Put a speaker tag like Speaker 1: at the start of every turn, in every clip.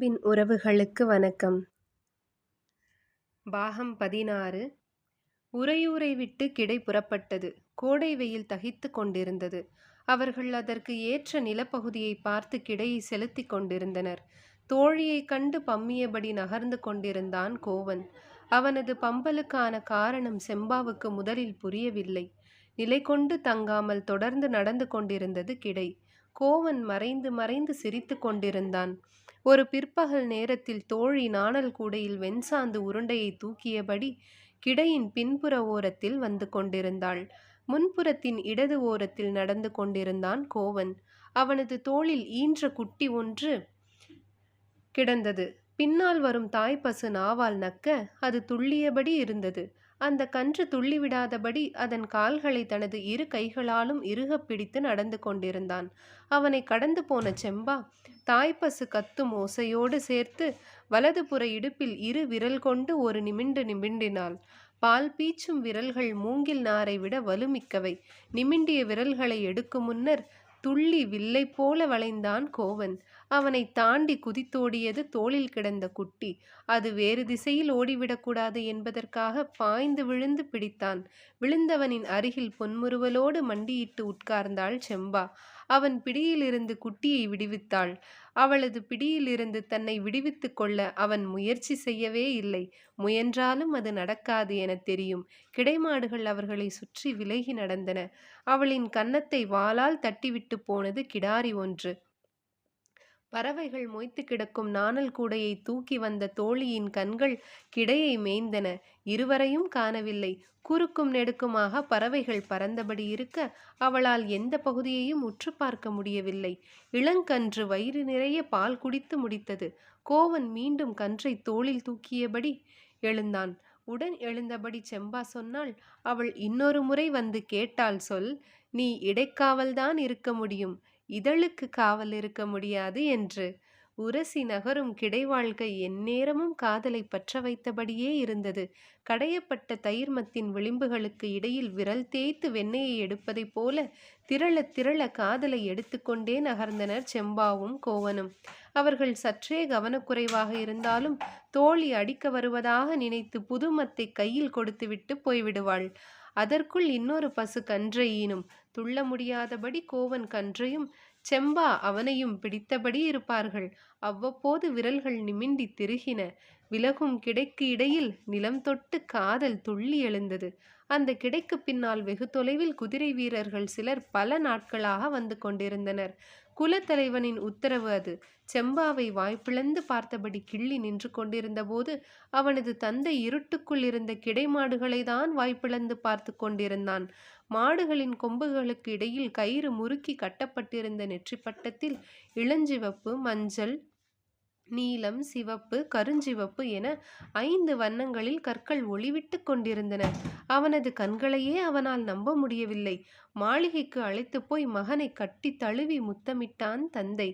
Speaker 1: அன்பின் உறவுகளுக்கு வணக்கம். பாகம் பதினாறு. உறையூரை விட்டு கிடை புறப்பட்டது. கோடை வெயில் தகித்து கொண்டிருந்தது. அவர்கள் அதற்கு ஏற்ற நிலப்பகுதியை பார்த்து கிடையை செலுத்தி கொண்டிருந்தனர். தோழியை கண்டு பம்மியபடி நகர்ந்து கொண்டிருந்தான் கோவன். அவனது பம்பலுக்கான காரணம் செம்பாவுக்கு முதலில் புரியவில்லை. நிலை கொண்டு தங்காமல் தொடர்ந்து நடந்து கொண்டிருந்தது கிடை. கோவன் மறைந்து மறைந்து சிரித்து கொண்டிருந்தான். ஒரு பிற்பகல் நேரத்தில் தோழி நாணல் கூடையில் வெண்சாந்து உருண்டையை தூக்கியபடி கிடையின் பின்புற ஓரத்தில் வந்து கொண்டிருந்தாள். முன்புறத்தின் இடது ஓரத்தில் நடந்து கொண்டிருந்தான் கோவன். அவனது தோளில் ஈன்ற குட்டி ஒன்று கிடந்தது. பின்னால் வரும் தாய்ப்பசு நாவால் நக்க அது துள்ளியபடி இருந்தது. அந்த கன்று துள்ளிவிடாதபடி அதன் கால்களை தனது இரு கைகளாலும் இறுகப் பிடித்து நடந்து கொண்டிருந்தான். அவனை கடந்து போன செம்பா தாய்ப்பசு கத்தும் ஓசையோடு சேர்த்து வலதுபுற இடுப்பில் இரு விரல் கொண்டு ஒரு நிமிண்டு நிமிண்டினாள். பால் பீச்சும் விரல்கள் மூங்கில் நாரை விட வலுமிக்கவை. நிமிண்டிய விரல்களை எடுக்கும் முன்னர் துள்ளி வில்லை போல வளைந்தான் கோவன். அவனை தாண்டி குதித்தோடியது தோளில் கிடந்த குட்டி. அது வேறு திசையில் ஓடிவிடக்கூடாது என்பதற்காக பாய்ந்து விழுந்து பிடித்தான். விழுந்தவனின் அருகில் பொன்முறுவலோடு மண்டியிட்டு உட்கார்ந்தாள் செம்பா. அவன் பிடியிலிருந்து குட்டியை விடுவித்தாள். அவளது பிடியிலிருந்து தன்னை விடுவித்து கொள்ள அவன் முயற்சி செய்யவே இல்லை. முயன்றாலும் அது நடக்காது என தெரியும். கிடைமாடுகள் அவர்களை சுற்றி விலகி நடந்தன. அவளின் கன்னத்தை வாளால் தட்டிவிட்டு போனது கிடாரி ஒன்று. பறவைகள் மொய்த்து கிடக்கும் நாணல் கூடையை தூக்கி வந்த தோழியின் கண்கள் கிடையை மேய்ந்தன. இருவரையும் காணவில்லை. குறுக்கும் நெடுக்குமாக பறவைகள் பறந்தபடி இருக்க அவளால் எந்த பகுதியையும் உற்று பார்க்க முடியவில்லை. இளங்கன்று வயிறு நிறைய பால் குடித்து முடித்தது. கோவன் மீண்டும் கன்றை தோளில் தூக்கியபடி எழுந்தான். உடன் எழுந்தபடி செம்பா சொன்னால் அவள் இன்னொரு முறை வந்து கேட்டால் சொல் நீ இடைக்காவல்தான் இருக்க முடியும். இதழுக்கு காவல் இருக்க முடியாது என்று. உரசி நகரும் கிடை வாழ்க்கை எந்நேரமும் காதலை பற்ற வைத்தபடியே இருந்தது. கடையப்பட்ட தயிர்மத்தின் விளிம்புகளுக்கு இடையில் விரல் தேய்த்து வெண்ணெயை எடுப்பதைப் போல திரள திரள காதலை எடுத்துக்கொண்டே நகர்ந்தனர் செம்பாவும் கோவனும். அவர்கள் சற்றே கவனக்குறைவாக இருந்தாலும் தோழி அடிக்க வருவதாக நினைத்து புதுமத்தை கையில் கொடுத்துவிட்டு போய்விடுவாள். அதற்குள் இன்னொரு பசு கன்றை ஈனும் துள்ள முடியாதபடி கோவன் கன்றையும் செம்பா அவனையும் பிடித்தபடி இருப்பார்கள். அவ்வப்போது விரல்கள் நிமிண்டி திருகின. விலகும் கிடைக்கு இடையில் நிலம் தொட்டு காதல் துள்ளி எழுந்தது. அந்த கிடைக்கு பின்னால் வெகு தொலைவில் குதிரை வீரர்கள் சிலர் பல நாட்களாக வந்து கொண்டிருந்தனர். குலத்தலைவனின் உத்தரவு அது. செம்பாவை வாய்ப்பிழந்து பார்த்தபடி கிள்ளி நின்று கொண்டிருந்தபோது அவனது தந்தை இருட்டுக்குள் இருந்த கிடைமாடுகளை தான் வாய்ப்பிழந்து பார்த்து கொண்டிருந்தான். மாடுகளின் கொம்புகளுக்கு இடையில் கயிறு முறுக்கி கட்டப்பட்டிருந்த நெற்றிப்பட்டத்தில் இளஞ்சிவப்பு மஞ்சள் நீலம் சிவப்பு கருஞ்சிவப்பு என ஐந்து வண்ணங்களில் கற்கள் ஒளிவிட்டு கொண்டிருந்தன. அவனது கண்களையே அவனால் நம்ப முடியவில்லை. மாளிகைக்கு அழைத்து போய் மகனை கட்டி தழுவி முத்தமிட்டான் தந்தை.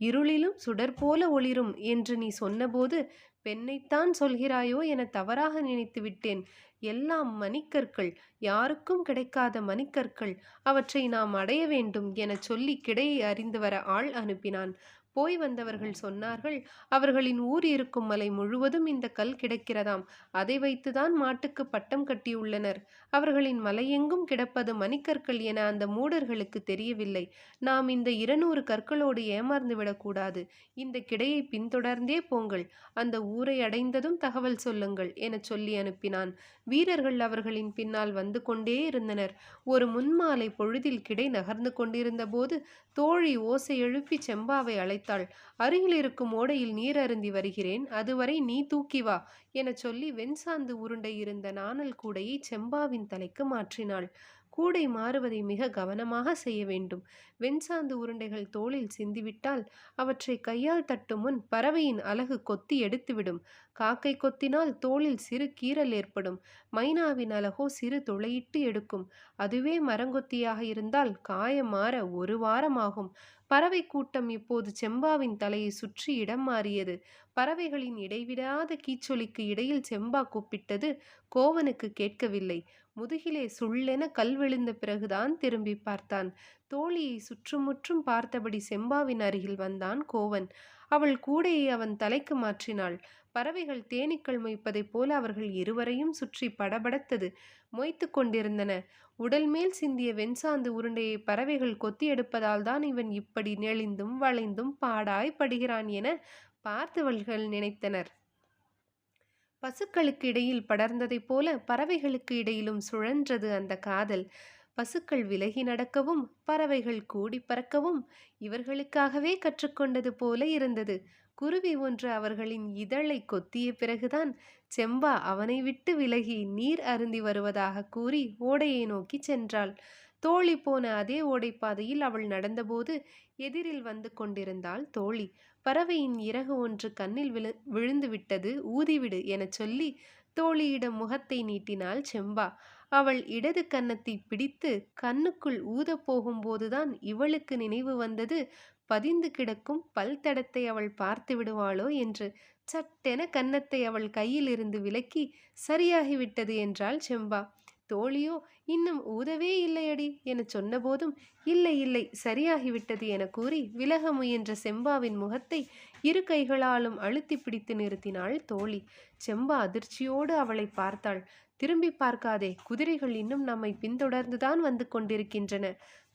Speaker 1: இருளிலும் சுடர் போல ஒளிரும் என்று நீ சொன்னபோது பெண்ணைத்தான் சொல்கிறாயோ என தவறாக நினைத்து விட்டேன். எல்லாம் மணிக்கற்கள் யாருக்கும் கிடைக்காத மணிக்கற்கள். அவற்றை நாம் அடைய வேண்டும் என சொல்லி கிடையை அறிந்து வர ஆள் அனுப்பினான். போய் வந்தவர்கள் சொன்னார்கள் அவர்களின் ஊர் இருக்கும் மலை முழுவதும் இந்த கல் கிடக்கிறதாம். அதை வைத்துதான் மாட்டுக்கு பட்டம் கட்டியுள்ளனர். அவர்களின் மலையெங்கும் கிடப்பது மணிக்கற்கள் என அந்த மூடர்களுக்கு தெரியவில்லை. நாம் இந்த இருநூறு கற்களோடு ஏமாந்து விடக்கூடாது. இந்த கிடையை பின்தொடர்ந்தே போங்கள். அந்த ஊரை அடைந்ததும் தகவல் சொல்லுங்கள் என சொல்லி அனுப்பினான். வீரர்கள் அவர்களின் பின்னால் வந்து கொண்டே இருந்தனர். ஒரு முன்மாலை பொழுதில் கிடை நகர்ந்து கொண்டிருந்த போது தோழி ஓசை எழுப்பி செம்பாவை அழைத்தாள். அருகில் இருக்கும் ஓடையில் நீர் அருந்தி வருகிறேன். அதுவரை நீ தூக்கி வா எனச் சொல்லி வெண்சாந்து உருண்டை இருந்த நாணல் கூடையை செம்பாவின் தலைக்கு மாற்றினாள். கூடை மாறுவதை மிக கவனமாக செய்ய வேண்டும். வெண்சாந்து உருண்டைகள் தோளில் சிந்திவிட்டால் அவற்றை கையால் தட்டும் முன் பறவையின் அலகு கொத்தி எடுத்துவிடும். காக்கை கொத்தினால் தோளில் சிறு கீறல் ஏற்படும். மைனாவின் அலகோ சிறு துளையிட்டு எடுக்கும். அதுவே மரங்கொத்தியாக இருந்தால் காயம் மாற ஒரு வாரம் ஆகும் பறவை கூட்டம் இப்போது செம்பாவின் தலையை சுற்றி இடம் மாறியது. பறவைகளின் இடைவிடாத கீச்சொலிக்கு இடையில் செம்பா கூப்பிட்டது கோவனுக்கு கேட்கவில்லை. முதுகிலே சுள்ளென கல் விழுந்த பிறகுதான் திரும்பி பார்த்தான். தோழியை சுற்றுமுற்றும் பார்த்தபடி செம்பாவின் அருகில் வந்தான் கோவன். அவள் கூடையை அவன் தலைக்கு மாற்றினாள். பறவைகள் தேனீக்கள் மொய்ப்பதைப் போல அவர்கள் இருவரையும் சுற்றி படபடத்தது மொய்த்து கொண்டிருந்தன. உடல் மேல் சிந்திய வெண்சாந்து உருண்டையை பறவைகள் கொத்தி எடுப்பதால் தான் இவன் இப்படி நெளிந்தும் வளைந்தும் பாடாய் படுகிறான் என பார்த்தவர்கள் நினைத்தனர். பசுக்களுக்கு இடையில் படர்ந்ததைப் போல பறவைகளுக்கு இடையிலும் சுழன்றது அந்த காதல். பசுக்கள் விலகி நடக்கவும் பறவைகள் கூடி பறக்கவும் இவர்களுக்காகவே கற்றுக்கொண்டது போல இருந்தது. குருவி ஒன்று அவர்களின் இதழை கொத்திய பிறகுதான் செம்பா அவனை விட்டு விலகி நீர் அருந்தி வருவதாக கூறி ஓடையை நோக்கி சென்றாள். தோழி போன அதே ஓடைப்பாதையில் அவள் நடந்தபோது எதிரில் வந்து கொண்டிருந்தாள் தோழி பறவையின் இறகு ஒன்று கண்ணில் விழு விழுந்துவிட்டது ஊதிவிடு எனச் சொல்லி தோழியிடம் முகத்தை நீட்டினாள் செம்பா. அவள் இடது கன்னத்தை பிடித்து கண்ணுக்குள் ஊதப் போகும்போதுதான் இவளுக்கு நினைவு வந்தது பதிந்து கிடக்கும் பல் தடத்தை அவள் பார்த்து விடுவாளோ என்று. சட்டென கன்னத்தை அவள் கையிலிருந்து விலக்கி சரியாகிவிட்டது என்றாள் செம்பா. தோழியோ இன்னும் ஊதவே இல்லையடி என சொன்னபோதும் இல்லை இல்லை சரியாகிவிட்டது என கூறி விலக முயன்ற செம்பாவின் முகத்தை இரு கைகளாலும் அழுத்தி பிடித்து நிறுத்தினாள் தோழி. செம்பா அதிர்ச்சியோடு அவளை பார்த்தாள். திரும்பி பார்க்காதே குதிரைகள் இன்னும் நம்மை பின்தொடர்ந்துதான் வந்து கொண்டிருக்கின்றன.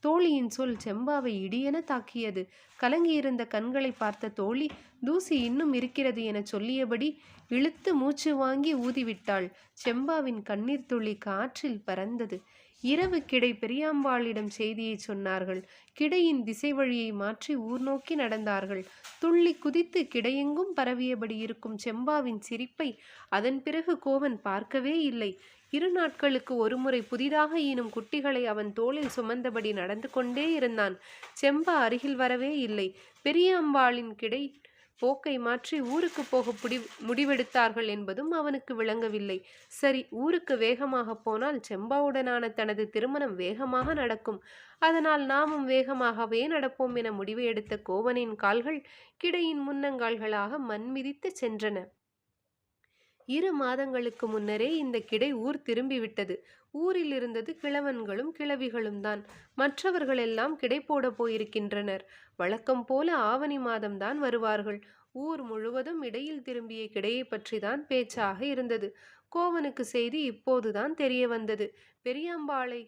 Speaker 1: தோழியின் சொல் செம்பாவை இடியென தாக்கியது. கலங்கியிருந்த கண்களை பார்த்த தோழி தூசி இன்னும் இருக்கிறது என சொல்லியபடி இழுத்து மூச்சு வாங்கி ஊதிவிட்டாள். செம்பாவின் கண்ணீர் துளி காற்றில் பறந்தது. இரவு கிடை பெரியாம்பாளிடம் செய்தியை சொன்னார்கள். கிடையின் திசை வழியை மாற்றி ஊர் நோக்கி நடந்தார்கள். துள்ளி குதித்து கிடையெங்கும் பரவியபடி இருக்கும் செம்பாவின் சிரிப்பை அதன் பிறகு கோவன் பார்க்கவே இல்லை. இரு நாட்களுக்கு ஒருமுறை புதிதாக ஈனும் குட்டிகளை அவன் தோளில் சுமந்தபடி நடந்து கொண்டே இருந்தான். செம்பா அருகில் வரவே இல்லை. பெரிய அம்பாளின் கிடை போக்கை மாற்றி ஊருக்கு போக புடி முடிவெடுத்தார்கள் என்பதும் அவனுக்கு விளங்கவில்லை. சரி ஊருக்கு வேகமாக போனால் செம்பாவுடனான தனது திருமணம் வேகமாக நடக்கும். அதனால் நாமும் வேகமாகவே நடப்போம் என முடிவு எடுத்த கோவனின் கால்கள் கிடையின் முன்னங்கால்களாக மண்மிதித்து சென்றன. இரு மாதங்களுக்கு முன்னரே இந்த கிடை ஊர் திரும்பிவிட்டது. ஊரில் இருந்தது கிழவன்களும் கிழவிகளும் தான். மற்றவர்கள் எல்லாம் கிடை போட போயிருக்கின்றனர். வழக்கம் போல ஆவணி மாதம்தான் வருவார்கள். ஊர் முழுவதும் இடையில் திரும்பிய கிடையை பற்றிதான் பேச்சாக இருந்தது. கோவனுக்கு செய்தி இப்போதுதான் தெரிய வந்தது. பெரியம்பாளை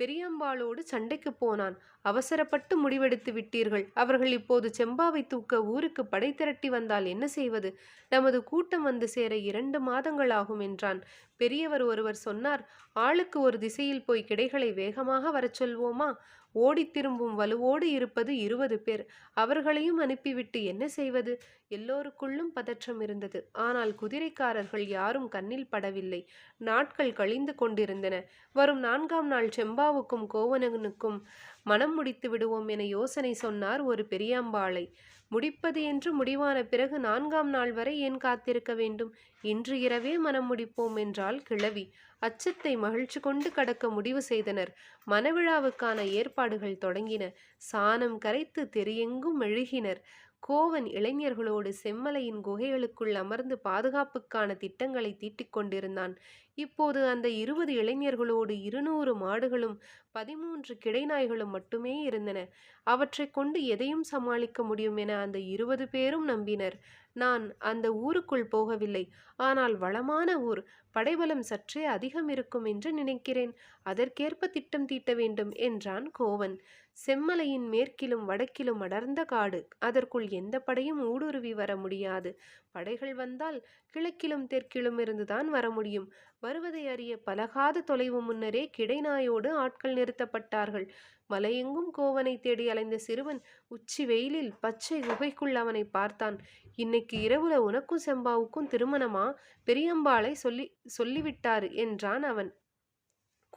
Speaker 1: பெரியம்பாளோடு சண்டைக்கு போனான். அவசரப்பட்டு முடிவெடுத்து விட்டீர்கள். அவர்கள் இப்போது செம்பாவை தூக்க ஊருக்கு படை திரட்டி வந்தால் என்ன செய்வது? நமது கூட்டம் வந்து சேர இரண்டு மாதங்கள் ஆகும் என்றான். பெரியவர் ஒருவர் சொன்னார் ஆளுக்கு ஒரு திசையில் போய் கிடைகளை வேகமாக வரச் சொல்வோமா? ஓடி திரும்பும் வலுவோடு இருப்பது இருபது பேர். அவர்களையும் அனுப்பிவிட்டு என்ன செய்வது? எல்லோருக்குள்ளும் பதற்றம் இருந்தது. ஆனால் குதிரைக்காரர்கள் யாரும் கண்ணில் படவில்லை. நாட்கள் கழிந்து கொண்டிருந்தன. வரும் நான்காம் நாள் செம்பாவுக்கும் கோவனனுக்கும் மனம் முடித்து விடுவோம் என யோசனை சொன்னார் ஒரு பெரியாம்பாளை. முடிப்பது என்று முடிவான பிறகு நான்காம் நாள் வரை ஏன் காத்திருக்க வேண்டும்? இன்று இரவே மனம் முடிப்போம் என்றால் கிழவி. அச்சத்தை மகிழ்ச்சி கொண்டு கடக்க முடிவு செய்தனர். மனவிழாவுக்கான ஏற்பாடுகள் தொடங்கின. சாணம் கரைத்து தெரியெங்கும் மெழுகினர். கோவன் இளைஞர்களோடு செம்மலையின் குகைகளுக்குள் அமர்ந்து பாதுகாப்புக்கான திட்டங்களை தீட்டிக் கொண்டிருந்தான். இப்போது அந்த இருபது இளைஞர்களோடு இருநூறு மாடுகளும் பதிமூன்று கிடைநாய்களும் மட்டுமே இருந்தன. அவற்றைக் கொண்டு எதையும் சமாளிக்க முடியும் என அந்த இருபது பேரும் நம்பினர். நான் அந்த ஊருக்குள் போகவில்லை. ஆனால் வளமான ஊர் படைபலம் சற்றே அதிகம் இருக்கும் என்று நினைக்கிறேன். அதற்கேற்ப திட்டம் தீட்ட வேண்டும் என்றான் கோவன். செம்மலையின் மேற்கிலும் வடக்கிலும் அடர்ந்த காடு. அதற்குள் எந்த படையும் ஊடுருவி வர முடியாது. படைகள் வந்தால் கிழக்கிலும் தெற்கிலும் இருந்துதான் வர முடியும். வருவதை அறிய பலகாத தொலைவு முன்னரே கிடைநாயோடு ஆட்கள் நிறுத்தப்பட்டார்கள். மலையெங்கும் கோவனை தேடி அலைந்த சிறுவன் உச்சி வெயிலில் பச்சை குகைக்குள் அவனை பார்த்தான். இன்னைக்கு இரவுல உனக்கும் செம்பாவுக்கும் திருமணமா பெரியம்பாளை சொல்லி சொல்லிவிட்டாரு என்றான் அவன்.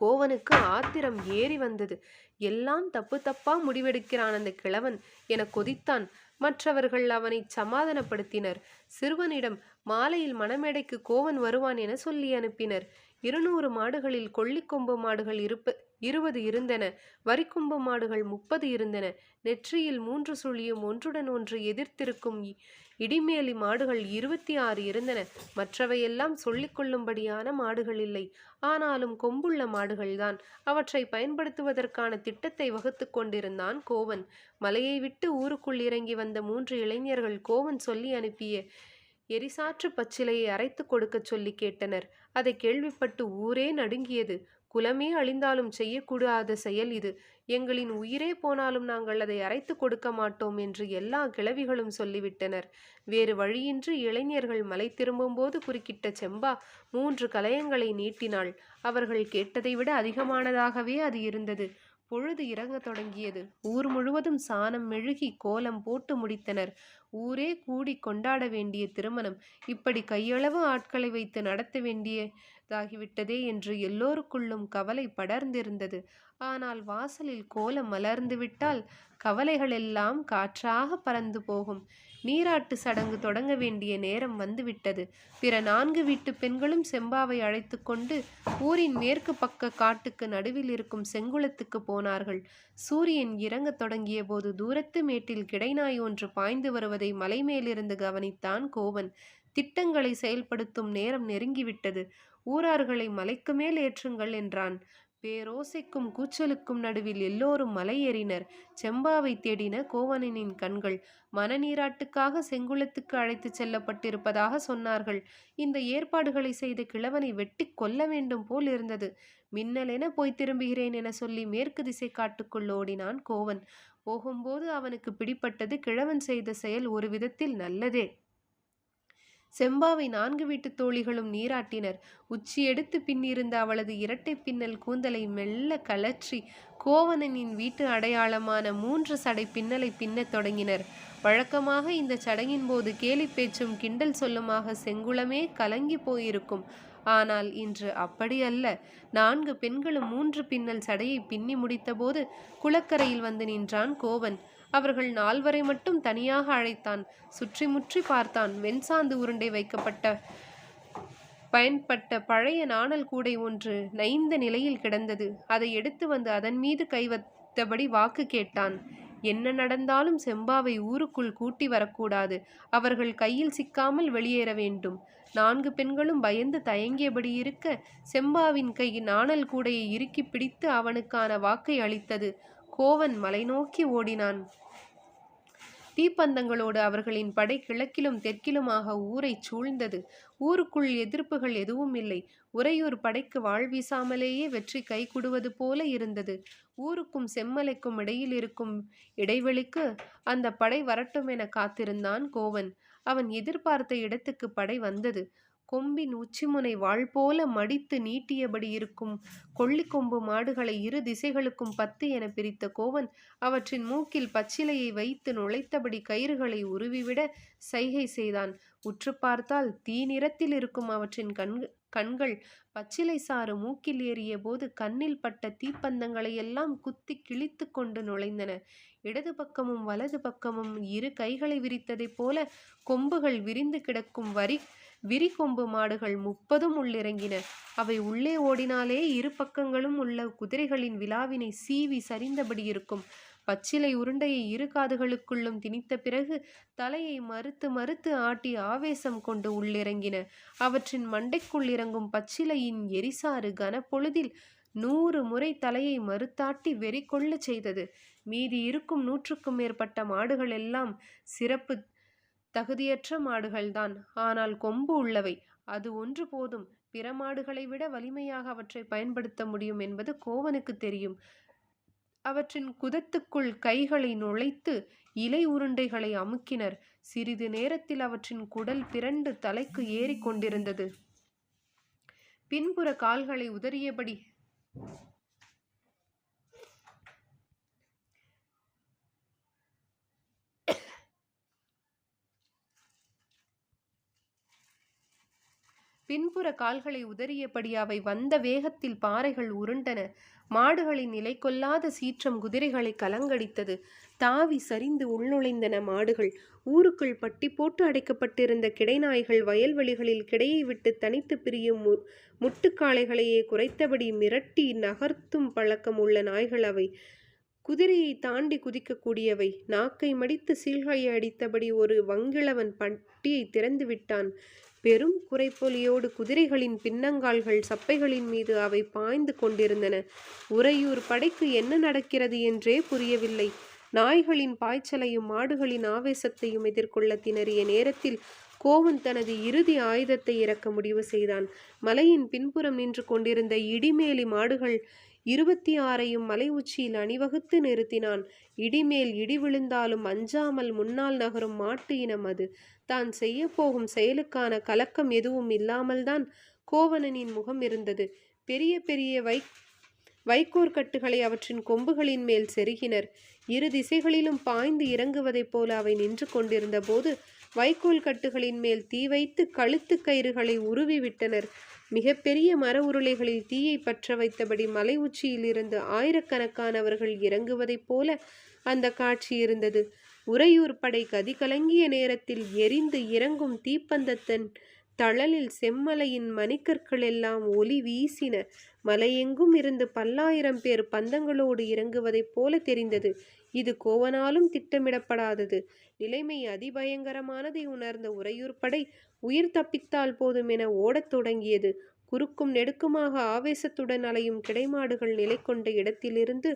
Speaker 1: கோவனுக்கு ஆத்திரம் ஏறி வந்தது. எல்லாம் தப்பு தப்பா முடிவெடுக்கிறான் அந்த கிழவன் என கொதித்தான். மற்றவர்கள் அவனை சமாதானப்படுத்தினர். சிறுவனிடம் மாலையில் மணமேடைக்கு கோவன் வருவான் என சொல்லி அனுப்பினர். இருநூறு மாடுகளில் கொள்ளிக்கொம்பு மாடுகள் இருப்ப இருபது இருந்தன. வரிக்கொம்பு மாடுகள் முப்பது இருந்தன. நெற்றியில் மூன்று சுழியும் ஒன்றுடன் ஒன்று எதிர்த்திருக்கும் இடிமேலி மாடுகள் இருபத்தி ஆறு இருந்தன. மற்றவையெல்லாம் சொல்லிக்கொள்ளும்படியான மாடுகள் இல்லை. ஆனாலும் கொம்புள்ள மாடுகள்தான் அவற்றை பயன்படுத்துவதற்கான திட்டத்தை வகுத்து கொண்டிருந்தான் கோவன். மலையை விட்டு ஊருக்குள் இறங்கி வந்த மூன்று இளைஞர்கள் கோவன் சொல்லி அனுப்பிய எரிசாற்று பச்சிலையை அரைத்து கொடுக்கச் சொல்லி கேட்டனர். அதை கேள்விப்பட்டு ஊரே நடுங்கியது. குலமே அழிந்தாலும் செய்யக்கூடாத செயல் இது. எங்களின் உயிரே போனாலும் நாங்கள் அதை அரைத்து கொடுக்க மாட்டோம் என்று எல்லா கிளவிகளும் சொல்லிவிட்டனர். வேறு வழியின்றி இளைஞர்கள் மலை திரும்பும்போது குறுக்கிட்ட செம்பா மூன்று கலயங்களை நீட்டினாள். அவர்கள் கேட்டதை விட அதிகமானதாகவே அது இருந்தது. பொழுது இறங்கத் தொடங்கியது. ஊர் முழுவதும் சாணம் மெழுகி கோலம் போட்டு முடித்தனர். ஊரே கூடி கொண்டாட வேண்டிய திருமணம். இப்படி கையளவு ஆட்களை வைத்து நடத்த வேண்டியதாகிவிட்டதே என்று எல்லோருக்குள்ளும் கவலை படர்ந்திருந்தது. ஆனால் வாசலில் கோலம் மலர்ந்துவிட்டால் கவலைகளெல்லாம் காற்றாக பறந்து போகும். நீராட்டு சடங்கு தொடங்க வேண்டிய நேரம் வந்துவிட்டது. பிற நான்கு வீட்டு பெண்களும் செம்பாவை அழைத்து கொண்டு ஊரின் மேற்கு பக்க காட்டுக்கு நடுவில் இருக்கும் செங்குளத்துக்கு போனார்கள். சூரியன் இறங்கத் தொடங்கிய போது தூரத்து மேட்டில் கிடைநாய் ஒன்று பாய்ந்து வருவதை மலை மேலிருந்து கவனித்தான் கோவன். திட்டங்களை செயல்படுத்தும் நேரம் நெருங்கிவிட்டது. ஊரார்களை மலைக்கு மேல் ஏற்றுங்கள் என்றான். பேரோசைக்கும் கூச்சலுக்கும் நடுவில் எல்லோரும் மலை ஏறினர் செம்பாவை தேடின கோவணனின் கண்கள் மனநீராட்டுக்காக செங்குளத்துக்கு அழைத்துச் செல்லப்பட்டிருப்பதாக சொன்னார்கள். இந்த ஏற்பாடுகளை செய்த கிழவனை வெட்டி கொல்ல வேண்டும் போல் இருந்தது. மின்னலென போய் திரும்புகிறேன் என சொல்லி மேற்கு திசை காட்டுக்குள் ஓடினான் கோவன். போகும்போது அவனுக்கு பிடிப்பட்டது கிழவன் செய்த செயல் ஒரு விதத்தில் நல்லதே. செம்பாவை நான்கு வீட்டு தோழிகளும் நீராட்டினர். உச்சி எடுத்து பின்னிருந்த அவளது இரட்டை பின்னல் கூந்தலை மெல்ல கலற்றி கோவணனின் வீட்டு அடையாளமான மூன்று சடை பின்னலை பின்னத் தொடங்கினர். வழக்கமாக இந்த சடங்கின் போது கேலி பேச்சும் கிண்டல் சொல்லுமாக செங்குளமே கலங்கி போயிருக்கும். ஆனால் இன்று அப்படி அல்ல. நான்கு பெண்களும் மூன்று பின்னல் சடையை பின்னி முடித்தபோது குளக்கரையில் வந்து நின்றான் கோவன் அவர்கள் நால்வரை மட்டும் தனியாக அழைத்தான். சுற்றி முற்றி பார்த்தான். வெண்சாந்து உருண்டை வைக்கப்பட்ட பயன்பட்ட பழைய நாணல் கூடை ஒன்று நைந்த நிலையில் கிடந்தது. அதை எடுத்து வந்து அதன் மீது கை வைத்தபடி வாக்கு கேட்டான். என்ன நடந்தாலும் செம்பாவை ஊருக்குள் கூட்டி வரக்கூடாது. அவர்கள் கையில் சிக்காமல் வெளியேற வேண்டும். நான்கு பெண்களும் பயந்து தயங்கியபடி இருக்க செம்பாவின் கை நாணல் கூடையை இறுக்கி பிடித்து அவனுக்கான வாக்கை அளித்தது. கோவன் மலை நோக்கி ஓடினான். தீப்பந்தங்களோடு அவர்களின் படை கிழக்கிலும் தெற்கிலுமாக ஊரை சூழ்ந்தது. ஊருக்குள் எதிர்ப்புகள் எதுவும் இல்லை. உறையூர் படைக்கு வாழ்வீசாமலேயே வெற்றி கைகூடுவது போல இருந்தது. ஊருக்கும் செம்மலைக்கும் இடையில் இருக்கும் இடைவெளிக்கு அந்த படை வரட்டும் என காத்திருந்தான் கோவன். அவன் எதிர்பார்த்த இடத்துக்கு படை வந்தது. கொம்பின் உச்சிமுனை வாழ் போல மடித்து நீட்டியபடி இருக்கும் கொள்ளிக்கொம்பு மாடுகளை இரு திசைகளுக்கும் பத்து என பிரித்த கோவன் அவற்றின் மூக்கில் பச்சிலையை வைத்து நுழைத்தபடி கயிறுகளை உருவிவிட சைகை செய்தான். உற்று பார்த்தால் தீ நிறத்தில் இருக்கும் அவற்றின் கண் கண்கள் பச்சிலை சாறு மூக்கில் ஏறிய போது கண்ணில் பட்ட தீப்பந்தங்களை எல்லாம் குத்தி கிழித்து கொண்டு நுழைந்தன. இடது பக்கமும் வலது பக்கமும் இரு கைகளை விரித்ததைப் போல கொம்புகள் விரிந்து கிடக்கும் வரி விரிகொம்பு மாடுகள் முப்பதும் உள்ளிறங்கின. அவை உள்ளே ஓடினாலே இரு பக்கங்களும் உள்ள குதிரைகளின் விழாவினை சீவி சரிந்தபடி இருக்கும். பச்சிலை உருண்டையை இரு காதுகளுக்குள்ளும் திணித்த பிறகு தலையை மறுத்து மறுத்து ஆட்டி ஆவேசம் கொண்டு உள்ளிறங்கின. அவற்றின் மண்டைக்குள் இறங்கும் பச்சிலையின் எரிசாறு கனப்பொழுதில் நூறு முறை தலையை மறுத்தாட்டி வெறி கொள்ள செய்தது. மீதி இருக்கும் நூற்றுக்கும் மேற்பட்ட மாடுகள் எல்லாம் சிறப்பு தகுதியற்ற மாடுகள்தான். ஆனால் கொம்பு உள்ளவை. அது ஒன்று போதும். பிற மாடுகளை விட வலிமையாக அவற்றை பயன்படுத்த முடியும் என்பது கோவனுக்கு தெரியும். அவற்றின் குதத்துக்குள் கைகளை நுழைத்து இலை உருண்டைகளை அமுக்கினர். சிறிது நேரத்தில் அவற்றின் குடல் பிறண்டு தலைக்கு ஏறிக்கொண்டிருந்தது பின்புற கால்களை உதறியபடி பின்புற கால்களை உதறியபடி அவை வந்த வேகத்தில் பாறைகள் உருண்டன. மாடுகளின் நிலை கொள்ளாத சீற்றம் குதிரைகளை கலங்கடித்தது. தாவி சரிந்து உள்நுழைந்தன மாடுகள். ஊருக்குள் பட்டி போட்டு அடைக்கப்பட்டிருந்த கிடைநாய்கள் வயல்வெளிகளில் கிடையை விட்டு தனித்து பிரியும் மு முட்டுக்காளைகளையே குறைத்தபடி மிரட்டி நகர்த்தும் பழக்கம் உள்ள நாய்கள் அவை. குதிரையை தாண்டி குதிக்கக்கூடியவை. நாக்கை மடித்து சீழ்கையை அடித்தபடி ஒரு வங்கிழவன் பட்டியை திறந்து விட்டான். பெரும் குறைப்பொலியோடு குதிரைகளின் பின்னங்கால்கள் சப்பைகளின் மீது அவை பாய்ந்து கொண்டிருந்தன. உறையூர் படைக்கு என்ன நடக்கிறது என்றே புரியவில்லை. நாய்களின் பாய்ச்சலையும் மாடுகளின் ஆவேசத்தையும் எதிர்கொள்ள திணறிய நேரத்தில் கோவன் தனது இறுதி ஆயுதத்தை இறக்க முடிவு செய்தான். மலையின் பின்புறம் நின்று கொண்டிருந்த இடிமேலி மாடுகள் இருபத்தி ஆறையும் மலை உச்சியில் அணிவகுத்து நிறுத்தினான். இடிமேல் இடி விழுந்தாலும் அஞ்சாமல் முன்னால் நகரும் மாட்டு இனம் அது. தான் செய்ய போகும் செயலுக்கான கலக்கம் எதுவும் இல்லாமல்தான் கோவணனின் முகம் இருந்தது. பெரிய பெரிய வை வைக்கோர் கட்டுகளை அவற்றின் கொம்புகளின் மேல் செருகினர். இரு திசைகளிலும் பாய்ந்து இறங்குவதைப் போல அவை நின்று கொண்டிருந்த போது வைக்கோல் கட்டுகளின் மேல் தீ வைத்து கழுத்து கயிறுகளை உருவி விட்டனர் மிகப்பெரிய மர உருளைகளில் தீயை பற்ற வைத்தபடி மலை உச்சியிலிருந்து ஆயிரக்கணக்கானவர்கள் இறங்குவதைப் போல அந்த காட்சி இருந்தது. உறையூர் படை கதி கலங்கிய நேரத்தில் எரிந்து இறங்கும் தீப்பந்தத்தன் தழலில் செம்மலையின் மணிக்கற்கள் எல்லாம் ஒளி வீசின. மலையெங்கும் இருந்து பல்லாயிரம் பேர் பந்தங்களோடு இறங்குவதைப் போல தெரிந்தது. இது கோவனாலும் திட்டமிடப்படாதது. நிலைமை அதிபயங்கரமானதை உணர்ந்த உறையூர் படை உயிர் தப்பித்தால் போதும் என ஓடத் தொடங்கியது. குறுக்கும் நெடுக்குமாக ஆவேசத்துடன் அலையும் கிடைமாடுகள் நிலை கொண்ட இடத்திலிருந்து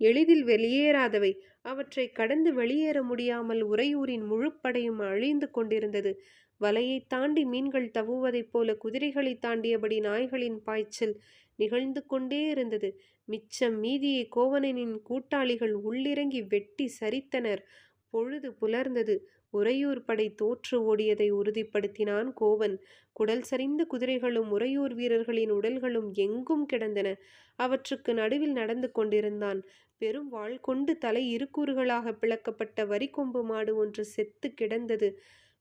Speaker 1: எளிதில் வெளியேறாதவை. அவற்றை கடந்து வெளியேற முடியாமல் உறையூரின் முழுப்படையும் அழிந்து கொண்டிருந்தது. வலையை தாண்டி மீன்கள் தவுவதைப் போல குதிரைகளை தாண்டியபடி நாய்களின் பாய்ச்சல் நிகழ்ந்து கொண்டே இருந்தது. மிச்சம் மீதியை கோவணனின் கூட்டாளிகள் உள்ளிறங்கி வெட்டி சரித்தனர். பொழுது புலர்ந்தது. உறையூர் படை தோற்று ஓடியதை உறுதிப்படுத்தினான் கோவன். குடல் சரிந்த குதிரைகளும் உறையூர் வீரர்களின் உடல்களும் எங்கும் கிடந்தன. அவற்றுக்கு நடுவில் நடந்து கொண்டிருந்தான். பெரும் வாழ் கொண்டு தலை இருக்கூறுகளாக பிளக்கப்பட்ட வரிக்கொம்பு மாடு ஒன்று செத்து கிடந்தது.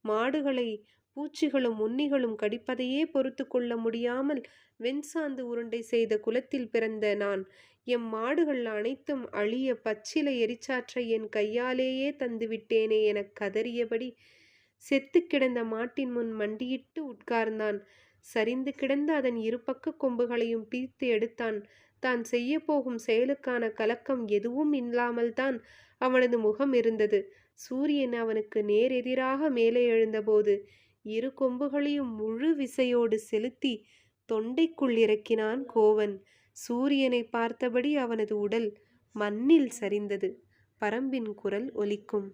Speaker 1: மாடுகளை பூச்சிகளும் உன்னிகளும் கடிப்பதையே பொறுத்து கொள்ள முடியாமல் வெண்சாந்து உருண்டை செய்த குலத்தில் பிறந்த நான் எம் மாடுகள் அனைத்தும் அழிய பச்சிலை எரிச்சாற்றை என் கையாலேயே தந்துவிட்டேனே எனக் கதறியபடி செத்து கிடந்த மாட்டின் முன் மண்டியிட்டு உட்கார்ந்தான். சரிந்து கிடந்த அதன் இருபக்க கொம்புகளையும் பிரித்து எடுத்தான். தான் செய்ய போகும் செயலுக்கான கலக்கம் எதுவும் இல்லாமல்தான் அவனது முகம் இருந்தது. சூரியன் அவனுக்கு நேரெதிராக மேலே எழுந்தபோது இரு கொம்புகளையும் முழு விசையோடு செலுத்தி தொண்டைக்குள் இறக்கினான் கோவன். சூரியனை பார்த்தபடி அவனது உடல் மண்ணில் சரிந்தது. பரம்பின் குரல் ஒலிக்கும்.